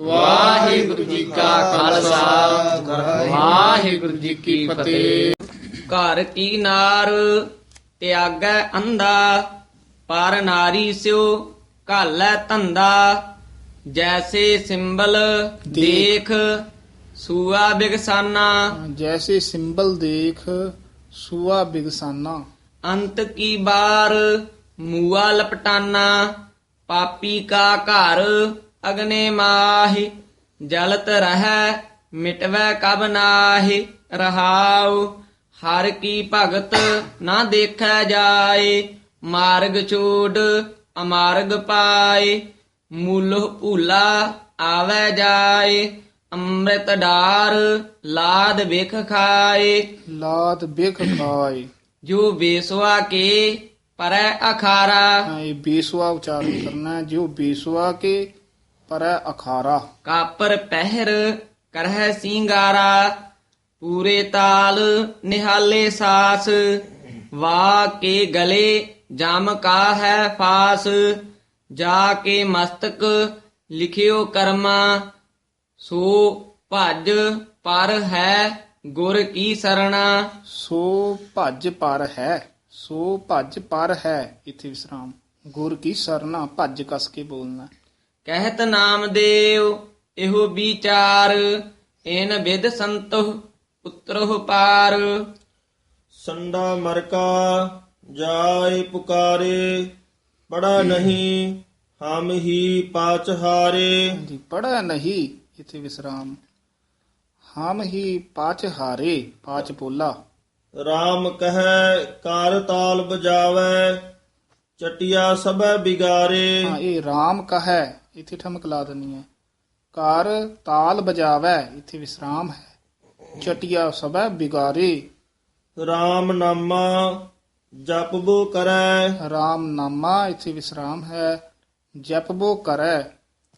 ਵਾਹਿਗੁਰੂ ਜੀ ਕਾ ਖਾਲਸਾ। ਵਾਹਿਗੁਰੂ ਜੀ ਕੀ ਫਤਿਹ। ਘਰ ਕੀ ਨਾਰ ਤਿਆਗੈ ਅੰਧਾ ਪਰ ਨਾਰੀ ਸਿਓ ਘਾਲੈ ਧੰਦਾ। ਜੈਸੇ ਸਿੰਬਲ ਦੇਖ ਸੂਆ ਬਿਗਸਾਨਾ। ਜੈਸੇ ਸਿੰਬਲ ਦੇਖ ਸੂਆ ਬਿਗਸਾਨਾ। ਅੰਤ ਕੀ ਬਾਰ ਮੂਆ ਲਪਟਾਨਾ। ਪਾਪੀ ਕਾ ਘਰ ਅਗਨੇ ਮਾਹਿ ਜਲਤ ਰਹੈ ਮਿਟਵੈ ਕਬ ਨਾਹਿ ਰਹਾਉ ਹਰ ਕੀ ਭਗਤ ਨਾ ਦੇਖੈ ਜਾਏ ਮਾਰਗ ਛੋੜ ਅਮਾਰਗ ਪਾਏ ਮੂਲਹ ਭੂਲਾ ਆਵੈ ਜਾਏ ਅੰਮ੍ਰਿਤ ਡਾਰ ਲਾਦ ਵਿਖ ਖਾਏ। ਲਾਤ ਬਿਖ ਖਾਏ। ਜੋ ਬੇਸਵਾ ਕੇ ਪਰੈ ਅਖਾਰਾ। ਹਾਂ, ਇਹ ਬੇਸੁਆ ਉਚਾਰਨ ਕਰਨਾ ਹੈ, ਜੋ ਬੇਸੁਆ ਕੇ ਪਰੈ ਅਖਾਰਾ। ਕਾਪਰ ਪਹਿਰ ਕਰਹਿ ਸਿੰਗਾਰਾ ਪੂਰੇ ਤਾਲ ਨਿਹਾਲੇ ਸਾਸ। ਵਾ ਕੇ ਗਲੇ ਜਮ ਕਾ ਹੈ ਫਾਸ। ਜਾ ਕੇ ਮਸਤਕ ਲਿਖਿਓ ਕਰਮਾ ਸੋ ਭਜ ਪਰ ਹੈ ਗੁਰ ਕੀ ਸਰਣਾ। ਸੋ ਭੱਜ ਪਰ ਹੈ ਸੋ ਭੱਜ ਪਰ ਹੈ ਇਥੇ ਵਿਸਰਾਮ। ਗੁਰ ਕੀ ਸਰਨਾ ਭੱਜ ਕਸ ਕੇ ਬੋਲਣਾ। ਕਹਿਤ ਨਾਮਦੇਵ ਇਹੋ ਵਿਚਾਰ ਇਨ ਵਿਦ ਸੰਤੋ ਉਤਰੋ ਪਾਰ। ਸੰਡਾ ਮਰਕਾ ਜਾਏ ਪੁਕਾਰੇ ਪੜਾ ਨਹੀਂ ਹਮ ਹੀ ਪਾਚ ਹਾਰੇ। ਜੀ ਪੜਾ ਨਹੀਂ ਇਥੇ ਵਿਸਰਾਮ। ਹਮ ਹੀ ਪਾਚ ਹਾਰੇ ਪਾਚ ਬੋਲਾ RAM ਕਹੈ ਕਾਰ ਤਾਲ ਬਜਾਵੇ ਚਟਿਆ ਸਭੈ ਬਿਗਾਰੇ। ਹਾਂ ਇਹ RAM ਕਹੈ ਇਥੇ ਠਮਕ ਲਾ ਦਨੀ ਹੈ। ਕਾਰ ਤਾਲ ਬਜਾਵੈ ਇਥੇ ਵਿਸਰਾਮ ਹੈ। ਚਟਿਆ ਸਭੈ ਬਿਗਾਰੇ। RAM ਨਾਮਾ ਜਪਬੋ ਕਰੈ। RAM ਨਾਮਾ ਇਥੇ ਵਿਸਰਾਮ ਹੈ। ਜਪਬੋ ਕਰੈ।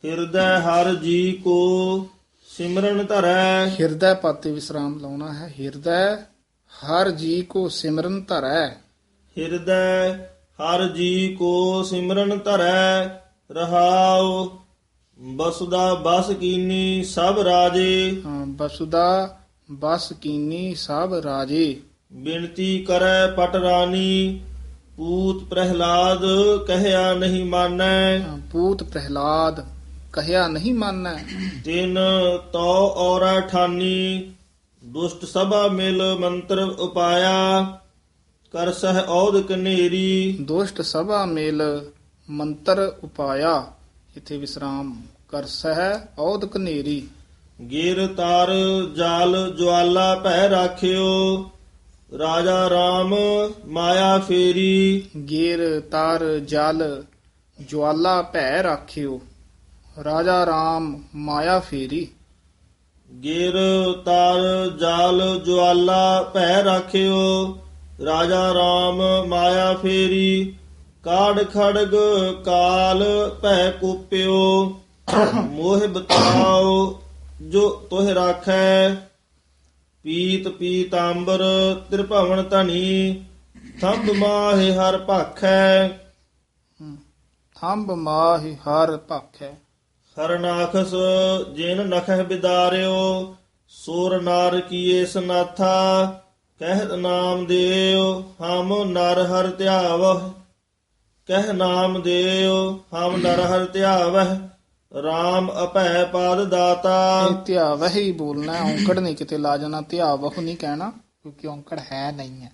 ਹਿਰਦੈ ਹਰ ਜੀ ਕੋ ਸਿਮਰਨ ਧਰੈ। ਹਿਰਦੈ ਪਾਤੇ ਵਿਸਰਾਮ ਲਾਉਣਾ ਹੈ। ਹਿਰਦੈ ਹਰ ਜੀ ਕੋ ਸਿਮਰਨ ਧਰੈ। ਹਿਰਦੈ ਹਰ ਜੀ ਕੋ ਸਿਮਰਨ ਧਰੈ ਰਹਾਉ ਬਸੁਦਾ ਬਸ ਕੀਨੀ ਸਭ ਰਾਜੇ। ਹਾਂ, ਬਸੁਦਾ ਬਸ ਕੀਨੀ ਸਭ ਰਾਜੇ। ਬਿਨਤੀ ਕਰੈ ਪਟ ਰਾਣੀ ਪੂਤ ਪ੍ਰਹਿਲਾਦ ਕਹਿਆ ਨਹੀਂ ਮਾਨੈ। ਪੂਤ ਪ੍ਰਹਿਲਾਦ ਕਹਿਆ ਨਹੀਂ ਮੰਨੈ। ਤਿਨ ਤੋ ਔਰਾ ਠਾਨੀ ਦੁਸ਼ਟ ਸਭਾ ਮਿਲ ਮੰਤਰ ਉਪਾਇਆ। ਕਰ ਸਹਿ ਔਦ ਕਨੇਰੀ। ਦੁਸ਼ਟ ਸਭਾ ਮੇਲ ਮੰਤਰ ਉਪਾਇਆ। ਇਥੇ ਵਿਸਰਾਮ ਕਰ ਸਹਿ ਔਦ ਕਨੇਰੀ। ਗਿਰ ਤਾਰ ਜਾਲ ਜਵਾਲਾ ਭੈ ਰਾਖਿਓ। ਰਾਜਾ RAM ਮਾਇਆ ਫੇਰੀ। ਗੇਰ ਤਾਰ ਜਲ ਜਵਾਲਾ ਭੈ ਰਾਖਿਓ। ਰਾਜਾ RAM ਮਾਇਆ ਫੇਰੀ। ਗਿਰ ਤਾਰ ਜਾਲ ਜਵਾਲਾ ਭੈ ਰਾਖਿਓ। ਰਾਜਾ RAM ਮਾਇਆ ਫੇਰੀ ਕਾੜ ਖੜਗ ਕਾਲ ਭੈ ਕੁਪਿਓ। ਮੋਹ ਬਤਾਓ ਜੋ ਤੋਹ ਰਾਖੈ। ਪੀਤ ਪੀਤਾੰਬਰ ਤ੍ਰਿਭਵਨ ਧਨੀ ਥੰਬ ਮਾਹਿ ਹਰ ਭਾਖੈ। ਥੰਬ ਮਾਹਿ ਹਰ ਭਖੈ। ਹਰਨਾਖਸ ਜਿਨ ਨਖਹਿ ਬਿਦਾਰਿਓ ਸੂਰ ਨਾਰ ਕੀਏ ਸਨਾਥਾ। ਕਹਿਤ ਨਾਮ ਦੇਵ ਹਮ ਨਰ ਹਰ ਧਿਆਵਹ। ਕਹਿ ਨਾਮ ਦੇਵ ਹਮ ਨਰ ਹਰ ਧਿਆਵਹ RAM ਅਭੈ ਪਾਦ ਦਾਤਾ। ਇਹ ਧਿਆ ਵਹੀ ਬੋਲਣਾ ਔਂਕੜ ਨਹੀਂ ਕਿਤੇ ਲਾ ਜਾਣਾ ਧਿਆ ਵਹੁ ਨਹੀਂ ਕਹਿਣਾ ਕਿਉਂਕਿ ਔਂਕੜ ਹੈ ਨਹੀਂ ਹੈ।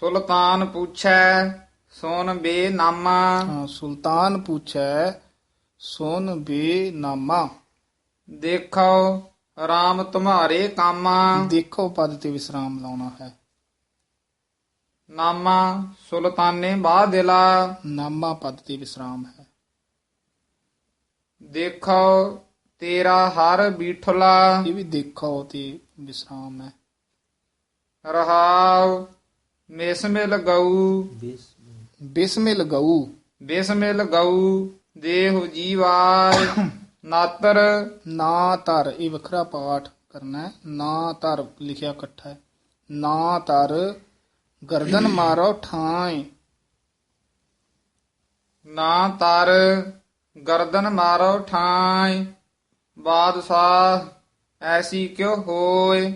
ਸੁਲਤਾਨ ਪੁੱਛੈ ਸੋਨ ਬੇ ਨਾਮਾ। ਹਾਂ, ਸੁਲਤਾਨ ਪੁੱਛੈ ਸੋਨ ਬੇ ਨਾਮਾ। ਦੇਖੋ RAM ਤੁਮਾਰੇ ਕਾਮਾ। ਦੇਖੋ ਪਦ ਤੇ ਵਿਸਰਾਮ ਲਾਉਣਾ ਹੈ। ਨਾਮਾ ਸੁਲਤਾਨੇ ਬਾ ਦਿਲਾ ਨਾਮਾ ਪਦ ਤੇ ਵਿਸਰਾਮ ਹੈ। ਦੇਖੋ ਤੇਰਾ ਹਰ ਬੀਠਲਾ। ਇਹ ਵੀ ਦੇਖੋ ਤੇ ਵਿਸਰਾਮ ਹੈ। ਰਹਾਉ ਮਿਸਮਿਲ ਗਊ। ਬਿਸਮਿਲ ਗਊ। ਬਿਸਮਿਲ ਗਊ ਦੇਹੁ ਜੀਵਾਰ ਨਾਤਰ ਨਾ ਧਰ ਇਹ ਵੱਖਰਾ ਪਾਠ ਕਰਨਾ ਹੈ ਨਾ ਧਰ ਲਿਖਿਆ ਇਕੱਠਾ ਹੈ ਨਾ ਧਰ ਗਰਦਨ ਮਾਰੋ ਠਾਏ ਨਾ ਤਰ ਗਰਦਨ ਮਾਰੋ ਠਾਈ ਬਾਦਸ਼ਾਹ ਐਸੀ ਕਿਉ ਹੋਏ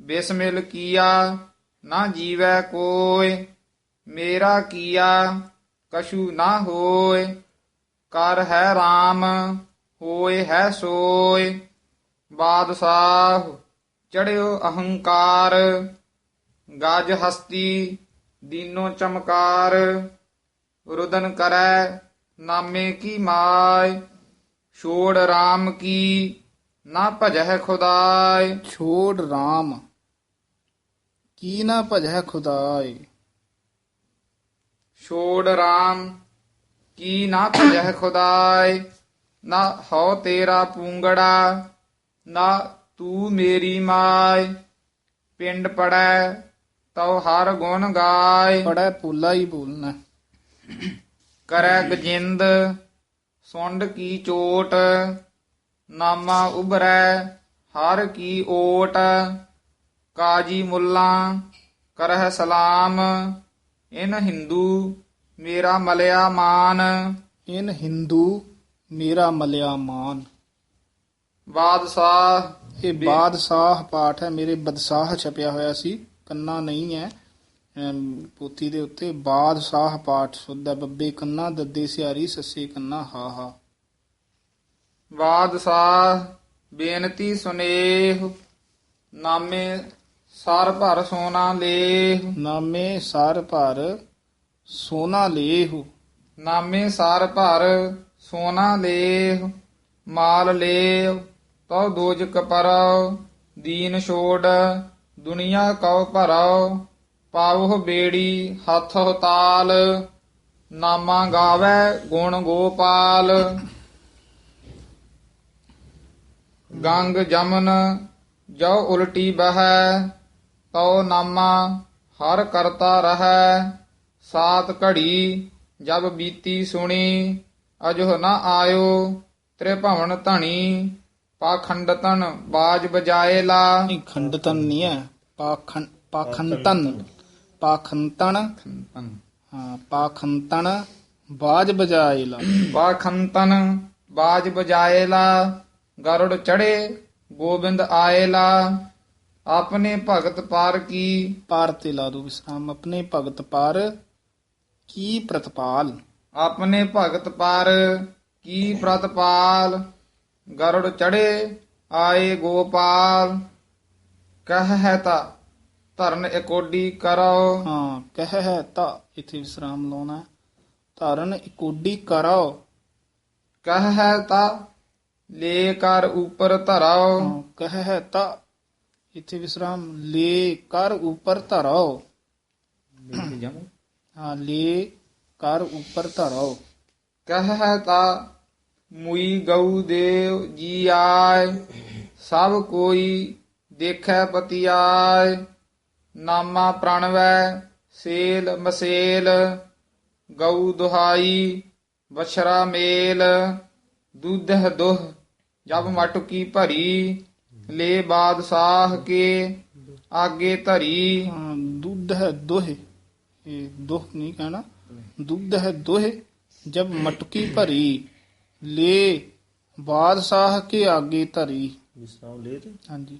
ਬਿਸਮਿਲ ਕੀਆ ਨਾ ਜੀਵੈ ਕੋਇ ਮੇਰਾ ਕੀਆ ਕਛੂ ਨਾ ਹੋਏ ਕਰ ਹੈ RAM ਹੋਏ ਹੈ ਸੋਏ। ਬਾਦਸ਼ਾਹ ਚੜਿਓ ਅਹੰਕਾਰ। ਗਜ ਹਸਤੀ ਦੀਨੋ ਚਮਕਾਰ। ਰੁਦਨ ਕਰੈ ਨਾਮੇ ਕੀ ਮਾਇ। ਛੋੜ RAM ਕੀ ਨਾ ਭਜੈ ਖੁਦਾਇ। ਛੋੜ RAM ਕੀ ਨਾ ਭਜੈ ਖੁਦਾਏ ਛੋੜ RAM ਕੀ ਨਾ ਭਜੈ ਖੁਦਾਇ। ਨਾ ਹਉ ਤੇਰਾ ਪੂੰਗੜਾ ਨਾ ਤੂੰ ਮੇਰੀ ਮਾਇ ਪਿੰਡ ਪੜੈ ਤਉ ਹਰ ਗੁਣ ਗਾਏ ਪੜੈ ਪੂਲਾ ਹੀ ਬੋਲਣਾ ਕਰੈ ਗਜਿੰਦ ਸੁੰਡ ਕੀ ਚੋਟ। ਨਾਮਾ ਉਬਰੈ ਹਰ ਕੀ ਓਟ। ਕਾਜੀ ਮੁੱਲਾ ਕਰਹਿ ਸਲਾਮ। ਇਨ ਹਿੰਦੂ ਮੇਰਾ ਮਲਿਆ ਮਾਨ। ਇਨ ਹਿੰਦੂ ਮੇਰਾ ਮਲਿਆ ਮਾਨ। ਬਾਦਸ਼ਾਹ ਇਹ ਬਾਦਸ਼ਾਹ ਪਾਠ ਹੈ ਮੇਰੇ ਬਦਸ਼ਾਹ ਛਪਿਆ ਹੋਇਆ ਸੀ ਕੰਨਾ ਨਹੀਂ ਹੈ। ਪੋਥੀ ਦੇ ਉੱਤੇ ਬਾਦਸ਼ਾਹ ਪਾਠ ਸੁੱਧਾ ਬੱਬੇ ਕੰਨਾ ਦੱਦੇ ਸਿਆਰੀ ਸੱਸੇ ਕੰਨਾ ਹਾ ਹਾ। ਬਾਦਸ਼ਾਹ ਬੇਨਤੀ ਸੁਨੇਹ ਨਾਮੇ ਸਰ ਭਰ ਸੋਨਾ ਲੇਹ। ਨਾਮੇ ਸਾਰ ਭਰ ਸੋਨਾ ਲੇਹੁ। ਨਾਮੇ ਸਾਰ ਭਰ ਸੋਨਾ ਲੇਹ ਮਾਲ ਲੇਵ ਤਉ ਦੋਜ ਪਰਉ, ਦੀਨ ਛੋੜ, ਦੁਨੀਆ ਕਉ ਭਰਉ ਪਾਵਹੁ ਬੇੜੀ, ਹੱਥ ਤਾਲ ਨਾਮਾ ਗਾਵੇ ਗੁਣ ਗੋਪਾਲ। ਗੰਗ ਜਮਨ ਜੋ ਉਲਟੀ ਬਹੈ, ਤਉ ਨਾਮਾ ਹਰ ਕਰਤਾ ਰਹੈ, ਸਾਤ ਘੜੀ ਜਬ ਬੀਤੀ ਸੁਣੀ ਅਜੋ ਨ ਆਇਓ ਤ੍ਰਿਭਵਨ ਧਣੀ ਪਾਖੰਡਤਨ ਬਾਜ ਬਜਾਏ ਲਾ। ਨਹੀਂ ਖੰਡਤਨ ਨਹੀਂ ਹੈ ਪਾਖੰ ਪਾਖੰਤਨ। ਪਾਖੰਤਨ ਹਾਂ ਪਾਖੰਤਨ ਬਾਜ ਬਜਾਏ ਲਾ। ਪਾਖੰਤਨ ਬਾਜ ਬਜਾਏ ਲਾ। ਗਰੁੜ ਚੜੇ ਗੋਬਿੰਦ ਆਏ ਲਾ। ਆਪਣੇ ਭਗਤ ਪਾਰ ਕੀ? ਪਾਰ ਤੇ ਲਾ ਦੋ ਵਿਸਰਾਮ ਆਪਣੇ ਭਗਤ ਪਾਰ ਕੀ ਪ੍ਰਤਪਾਲ? ਆਪਣੇ ਭਗਤ ਪਾਰ ਕੀ ਪ੍ਰਤਪਾਲ ਗਰੁੜ ਚੜੇ ਆਏ ਗੋਪਾਲ। ਕਹ ਹੈ ਤਾ ਧਰਨ ਇਕੋਡੀ ਕਰੋ। ਹਾਂ ਕਹਿ ਹੈ ਤਾਂ ਇਥੇ ਵਿਸਰਾਮ ਲਾਉਣਾ। ਧਾਰਨ ਇਕੋਡੀ ਕਰੋ। ਕਹ ਹੈ ਤਾ ਲੈ ਕਰ ਉਪਰ ਧਰਾਓ ਹਾਂ, ਕਹਿ ਹੈ ਤਾਂ ਇਥੇ ਵਿਸਰਾਮ ਲੈ ਕਰ ਉਪਰ ਧਰੋ। ਹਾਂ ਲੈ ਕਰ ਉਪਰ ਧਰੋ ਕਹ ਹੈ ਤਾ ਮੁਈ ਗਊ ਦੇਵ ਜੀ ਆਏ ਸਭ ਕੋਈ ਦੇਖੈ ਪਤੀ ਆਏ ਨਾਮਾ ਪ੍ਰਣਵੈ ਸੇਲ ਮਸੇਲ ਗਊ ਦੁਹਾਈ ਬਛਰਾ ਮੇਲ ਦੁੱਧਹ ਦੁਹ ਜਬ ਮਟਕੀ ਭਰੀ ਲੈ ਬਾਦਸ਼ਾਹ ਕੇ ਆਗੇ ਧਰੀ ਹਾਂ, ਦੁੱਧ ਹੈ ਦੋਹੇ ਇਹ ਦੋਹ ਨਹੀਂ ਕਹਿਣਾ ਦੁੱਧ ਹੈ ਦੋਹੇ ਜਬ ਮਟਕੀ ਭਰੀ ਲੈ ਬਾਦਸ਼ਾਹ ਕੇ ਆਗੇ ਧਰੀ। ਵਿਸਰਾਮ ਲੈ ਤੇ? ਹਾਂਜੀ।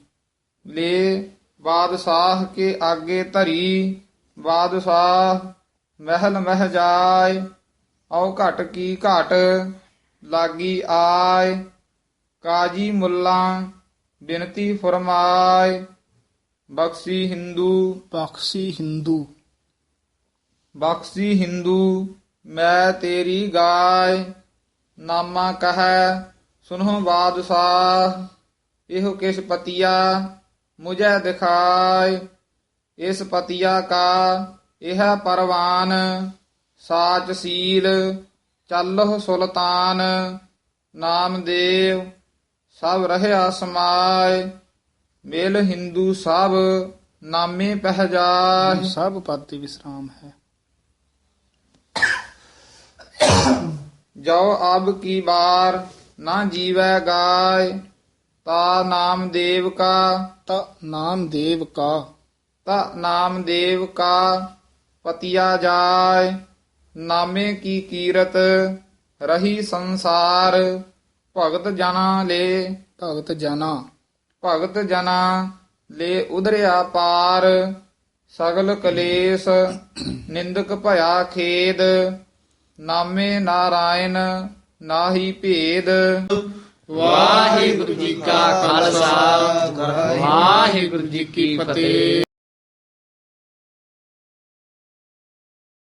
ਲੈ ਬਾਦਸ਼ਾਹ ਕੇ ਆਗੇ ਧਰੀ ਬਾਦਸ਼ਾਹ ਮਹਿਲ ਮਹਿ ਜਾਏ ਔ ਘਟ ਕੀ ਘਟ ਲਾਗੀ ਆਏ ਕਾਜੀ ਮੁੱਲਾ ਬਿਨਤੀ ਫਰਮਾਏ ਬਖਸ਼ੀ ਹਿੰਦੂ। ਬਖਸ਼ੀ ਹਿੰਦੂ। ਬਖਸ਼ੀ ਹਿੰਦੂ, ਮੈਂ ਤੇਰੀ ਗਾਇ ਨਾਮਾ ਕਹੈ ਸੁਨੋ ਬਾਦਸ਼ਾਹ, ਇਹੋ ਕਿਸ ਪਤੀਆ ਮੁਝੇ ਦਿਖਾਏ। ਇਸ ਪਤੀਆ ਕਾ ਇਹ ਪਰਵਾਨ, ਸਾਚ ਸੀਲ, ਚੱਲਹੁ ਸੁਲਤਾਨ। ਨਾਮਦੇਵ ਸਭ ਰਹਿਆ ਸਮਾਏ। ਮੇਲ ਹਿੰਦੂ ਸਭ, ਨਾਮੇ ਪਹਿਜਾਏ ਸਭ ਪਦ ਵਿਸਰਾਮ ਹੈ। ਜੋ ਅਬ ਕੀ ਬਾਰ ਨਾ ਜੀਵੈ ਗਾਏ ਤਾ ਨਾਮ ਦੇਵ ਕਾ ਤਾ ਨਾਮ ਦੇਵ ਕਾ। ਤਾ ਨਾਮ ਦੇਵ ਕਾ ਪਤਿਆ ਜਾਏ ਨਾਮੇ ਕੀ ਕੀਰਤ ਰਹੀ ਸੰਸਾਰ ਭਗਤ ਜਨਾ ਲੈ। ਭਗਤ ਜਨਾ। ਭਗਤ ਜਨਾ ਲੈ ਉਧਰਿਆ ਪਾਰ ਸਗਲ ਕਲੇਸ਼ ਨਿੰਦਕ ਭਇਆ ਖੇਦ ਨਾਮੇ ਨਾਰਾਇਣ ਨਾਹੀ ਭੇਦ। ਵਾਹਿਗੁਰੂ ਜੀ ਕਾ ਖਾਲਸਾ ਵਾਹਿਗੁਰੂ ਜੀ ਕੀ ਫਤਿਹ।